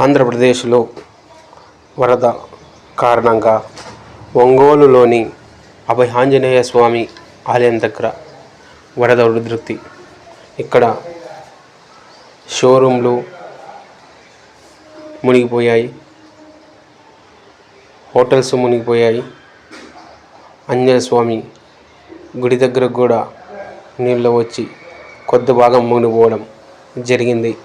ఆంధ్రప్రదేశ్లో వరద కారణంగా ఒంగోలులోని అభయ ఆంజనేయ స్వామి ఆలయం దగ్గర వరద ఉధృతి ఇక్కడ షోరూంలు మునిగిపోయాయి. హోటల్స్ మునిగిపోయాయి. ఆంజనేయ స్వామి గుడి దగ్గరకు కూడా నీళ్ళు వచ్చి కొద్ది భాగం మునిగిపోవడం జరిగింది.